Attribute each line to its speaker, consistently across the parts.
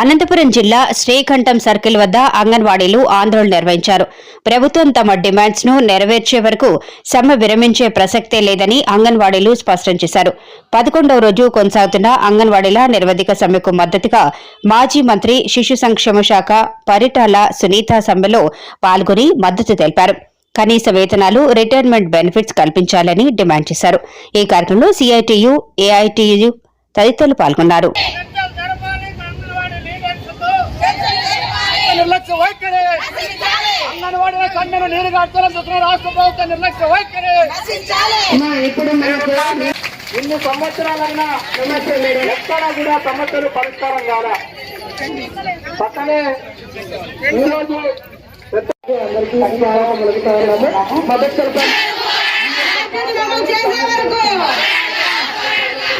Speaker 1: అనంతపురం జిల్లా శ్రీకంఠం సర్కిల్ వద్ద అంగన్వాడీలు ఆందోళన నిర్వహించారు. ప్రభుత్వం తమ డిమాండ్స్ను నెరవేర్చే వరకు సమ్మె విరమించే ప్రసక్తే లేదని అంగన్వాడీలు స్పష్టం చేశారు. పదకొండవ రోజు కొనసాగుతున్న అంగన్వాడీల నిరవధిక సమ్మెకు మద్దతుగా మాజీ మంత్రి శిశు సంక్షేమ శాఖ పరిటాల సునీత సమ్మెలో పాల్గొని మద్దతు తెలిపారు. కనీస వేతనాలు రిటైర్మెంట్ బెనిఫిట్స్ కల్పించాలని డిమాండ్ చేశారు. ఈ కార్యక్రమంలో సిఐటియు ఏఐటియు తదితరులు పాల్గొన్నారు
Speaker 2: చర్చలు జరపాలి అంగన్వాడీ లీడర్స్తో నిర్లక్ష్య వైఖరి అంగన్వాడీ కన్నెను నీరు కడతారని చూస్తున్న రాష్ట్ర ప్రభుత్వ నిర్లక్ష్య వైఖరి.
Speaker 3: ఇప్పుడు మనకు
Speaker 2: ఇన్ని సంవత్సరాలైనా ఎక్కడా? కూడా సమస్యలు పరిష్కారం కాదా పక్కనే ఈరోజు
Speaker 3: అందరికీ మొదటి సర్పంచ్
Speaker 4: అమలు చేసే వరకు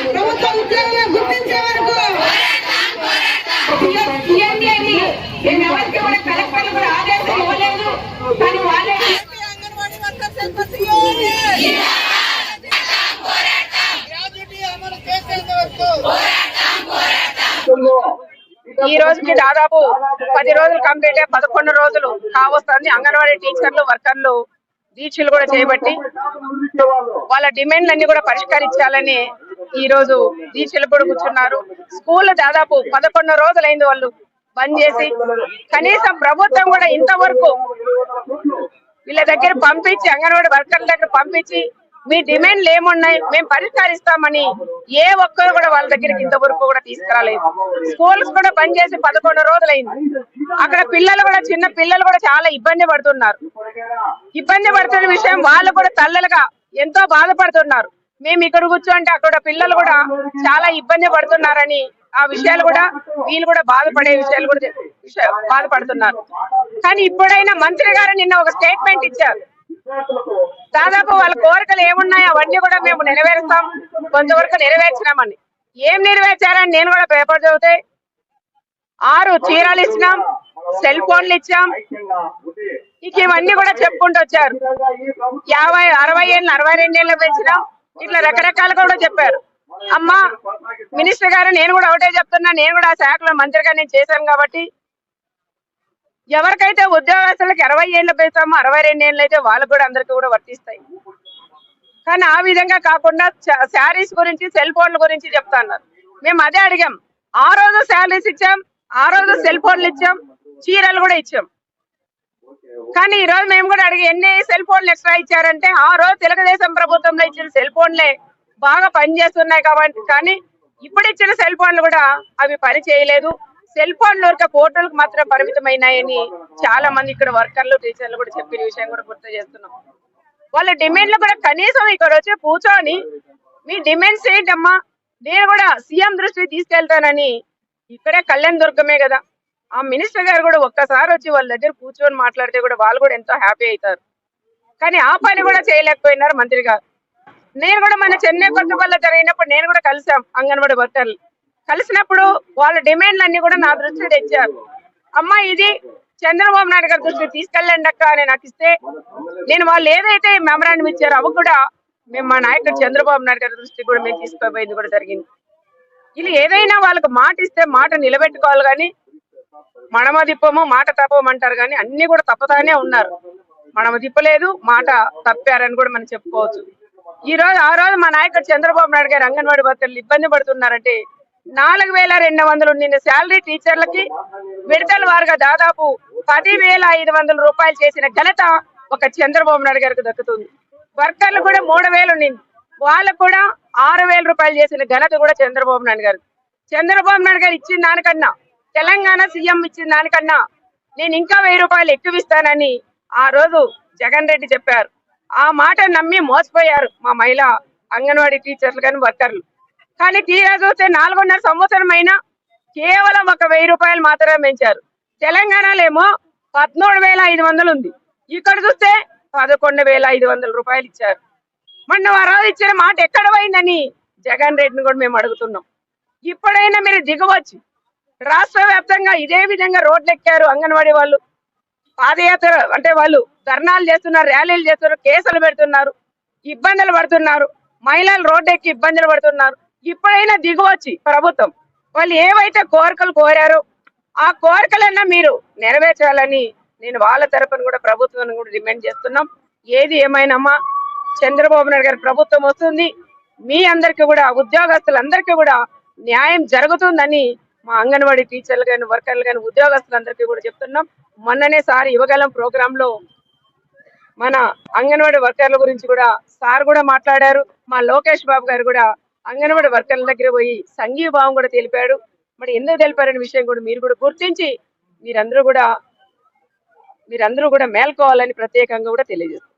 Speaker 4: ప్రభుత్వ ఉద్యోగులను గుర్తించే వరకు ఇవన్నీ అని నేను ఎవరికి కూడా కలెక్టర్లు కూడా ఆదేశం ఇవ్వలేదు కానీ వాళ్ళే అంగన్వాడీ వర్కర్స్
Speaker 2: గ్రాడ్యుటీ అమలు చేసేంత వరకు
Speaker 5: ఈ రోజుకి దాదాపు పది రోజులు కంప్లీట్ అయ్యి పదకొండు రోజులు కావస్తుంది. అంగన్వాడీ టీచర్లు వర్కర్లు దీక్షలు కూడా చేపట్టి వాళ్ళ డిమాండ్ అన్ని కూడా పరిష్కరించాలని ఈ రోజు దీక్షలు కూడా కూర్చున్నారు. స్కూల్ దాదాపు పదకొండు రోజులైంది వాళ్ళు బంద్ చేసి. కనీసం ప్రభుత్వం కూడా ఇంతవరకు వీళ్ళ దగ్గర పంపించి అంగన్వాడీ వర్కర్ల దగ్గర పంపించి మీ డిమాండ్లు ఏమున్నాయి? మేము పరిష్కరిస్తామని ఏ ఒక్కరు కూడా వాళ్ళ దగ్గరికి ఇంతవరకు కూడా తీసుకురాలేదు. స్కూల్స్ కూడా బంద్ చేసి పదకొండు రోజులైంది. అక్కడ పిల్లలు కూడా చిన్న పిల్లలు కూడా చాలా ఇబ్బంది పడుతున్నారు. ఇబ్బంది పడుతున్న విషయం వాళ్ళు కూడా తల్లలుగా ఎంతో బాధపడుతున్నారు. మేము ఇక్కడ కూర్చోంటే అక్కడ పిల్లలు కూడా చాలా ఇబ్బంది పడుతున్నారని ఆ విషయాలు కూడా వీళ్ళు కూడా బాధపడే విషయాలు కూడా బాధపడుతున్నారు. కానీ ఇప్పుడైనా మంత్రి గారు నిన్న ఒక స్టేట్మెంట్ ఇచ్చారు. దాదాపు వాళ్ళ కోరికలు ఏమున్నాయో అవన్నీ కూడా మేము నెరవేరుస్తాం. కొంతవరకు నెరవేర్చినామని. ఏం నెరవేర్చారని నేను కూడా పేపర్ చదివితే ఆరు చీరలు ఇచ్చినాం సెల్ ఫోన్లు ఇచ్చాం. ఇక ఇవన్నీ కూడా చెప్పుకుంటూ వచ్చారు. యాభై అరవై ఏళ్ళు అరవై రెండు ఏళ్ళు పెంచినాం. ఇట్లా రకరకాలుగా కూడా చెప్పారు. అమ్మా మినిస్టర్ గారు నేను కూడా ఒకటే చెప్తున్నా నేను కూడా ఆ శాఖలో మంత్రిగా నేను చేశాను కాబట్టి ఎవరికైతే ఉద్యోగస్తులకు ఇరవై ఏళ్ళు పెడతామో అరవై రెండు ఏళ్ళు అయితే వాళ్ళకు కూడా అందరికీ కూడా వర్తిస్తాయి. కానీ ఆ విధంగా కాకుండా శారీస్ గురించి సెల్ ఫోన్ల గురించి చెప్తున్నారు. మేము అదే అడిగాం. ఆ రోజు శారీస్ ఇచ్చాం ఆ రోజు సెల్ ఫోన్లు ఇచ్చాం చీరలు కూడా ఇచ్చాం. కానీ ఈ రోజు మేము కూడా అడిగి ఎన్ని సెల్ ఫోన్లు ఎక్స్ట్రా ఇచ్చారంటే ఆ రోజు తెలుగుదేశం ప్రభుత్వంలో ఇచ్చిన సెల్ ఫోన్లే బాగా పనిచేస్తున్నాయి కాబట్టి కానీ ఇప్పుడు ఇచ్చిన సెల్ ఫోన్లు కూడా అవి పని చేయలేదు. సెల్ ఫోన్లు ఒక ఫోటోలకు మాత్రం పరిమితమైనాయని చాలా మంది ఇక్కడ వర్కర్లు టీచర్లు కూడా చెప్పిన విషయం కూడా గుర్తు చేస్తున్నాం. వాళ్ళ డిమాండ్లు కూడా కనీసం ఇక్కడ వచ్చి కూర్చొని మీ డిమాండ్స్ ఏంటమ్మా? నేను కూడా సీఎం దృష్టికి తీసుకెళ్తానని ఇక్కడే కళ్యాణ్ దుర్గమే కదా. ఆ మినిస్టర్ గారు కూడా ఒక్కసారి వచ్చి వాళ్ళ దగ్గర కూర్చొని మాట్లాడితే కూడా వాళ్ళు కూడా ఎంతో హ్యాపీ అవుతారు. కానీ ఆ పని కూడా చేయలేకపోయినారు మంత్రి గారు. నేను కూడా మన చెన్నై కొత్తపల్లి జరిగినప్పుడు నేను కూడా కలిసాం అంగన్వాడీ వర్కర్లు. కలిసినప్పుడు వాళ్ళ డిమాండ్లు అన్ని కూడా నా దృష్టికి తెచ్చారు. అమ్మ ఇది చంద్రబాబు నాయుడు గారి దృష్టికి తీసుకెళ్ళండి అక్క అని నాకు ఇస్తే నేను వాళ్ళు ఏదైతే మెమరాండం ఇచ్చారో అవి కూడా మేము మా నాయకుడు చంద్రబాబు నాయుడు గారి దృష్టికి కూడా మేము తీసుకోబోయేది కూడా జరిగింది. ఇది ఏదైనా వాళ్ళకి మాట ఇస్తే మాట నిలబెట్టుకోవాలి కానీ మనమ దిప్పము మాట తప్పమంటారు కానీ అన్ని కూడా తప్పుతానే ఉన్నారు. మనమ తిప్పలేదు మాట తప్పారని కూడా మనం చెప్పుకోవచ్చు. ఈ రోజు ఆ రోజు మా నాయకుడు చంద్రబాబు నాయుడు గారు అంగన్వాడీ భర్తలు ఇబ్బంది పడుతున్నారంటే నాలుగు వేల రెండు వందలు నిన్న శాలరీ టీచర్లకి విడతల వారుగా దాదాపు పది వేల ఐదు వందల రూపాయలు చేసిన ఘనత ఒక చంద్రబాబు నాయుడు గారికి దక్కుతుంది. వర్కర్లు కూడా మూడు వేలు ఉండింది వాళ్ళకు కూడా ఆరు వేల రూపాయలు చేసిన ఘనత కూడా చంద్రబాబు నాయుడు గారు చంద్రబాబు నాయుడు గారు ఇచ్చిన దానికన్నా తెలంగాణ సీఎం ఇచ్చిన దానికన్నా నేను ఇంకా వెయ్యి రూపాయలు ఎక్కువ ఇస్తానని ఆ రోజు జగన్ రెడ్డి చెప్పారు. ఆ మాట నమ్మి మోసపోయారు మా మహిళ అంగన్వాడీ టీచర్లు కానీ వర్కర్లు. కానీ తీరా చూస్తే నాలుగున్నర సంవత్సరం అయినా కేవలం ఒక వెయ్యి రూపాయలు మాత్రమే పెంచారు. తెలంగాణలో ఏమో పదమూడు వేల ఐదు వందలు ఉంది. ఇక్కడ చూస్తే పదకొండు వేల ఐదు వందల రూపాయలు ఇచ్చారు. మొన్న ఆ రోజు ఇచ్చిన మాట ఎక్కడ పోయిందని జగన్ రెడ్డిని కూడా మేము అడుగుతున్నాం. ఇప్పుడైనా మీరు దిగవచ్చు. రాష్ట్ర వ్యాప్తంగా ఇదే విధంగా రోడ్లు ఎక్కారు అంగన్వాడీ వాళ్ళు. పాదయాత్ర అంటే వాళ్ళు ధర్నాలు చేస్తున్నారు ర్యాలీలు చేస్తున్నారు కేసులు పెడుతున్నారు ఇబ్బందులు పడుతున్నారు. మహిళలు రోడ్డు ఎక్కి ఇబ్బందులు పడుతున్నారు. ఇప్పుడైనా దిగువచ్చి ప్రభుత్వం వాళ్ళు ఏవైతే కోరికలు కోరారో ఆ కోరికలన్నా మీరు నెరవేర్చాలని నేను వాళ్ళ తరపున కూడా ప్రభుత్వాన్ని కూడా డిమాండ్ చేస్తున్నాం. ఏది ఏమైనామా చంద్రబాబు నాయుడు గారి ప్రభుత్వం వస్తుంది మీ అందరికీ కూడా ఉద్యోగస్తులందరికీ కూడా న్యాయం జరుగుతుందని మా అంగన్వాడీ టీచర్లు కానీ వర్కర్లు కానీ ఉద్యోగస్తులందరికీ కూడా చెప్తున్నాం. మొన్ననే సార్ యువగలం ప్రోగ్రామ్లో మన అంగన్వాడీ వర్కర్ల గురించి కూడా సార్ కూడా మాట్లాడారు. మా లోకేష్ బాబు గారు కూడా అంగన్వాడీ వర్కర్ల దగ్గర పోయి సంఘీభావం కూడా తెలిపాడు. మరి ఎందుకు తెలిపారనే విషయం కూడా మీరు కూడా గుర్తించి మీరందరూ కూడా మీరందరూ కూడా మేల్కోవాలని ప్రత్యేకంగా కూడా తెలియజేస్తారు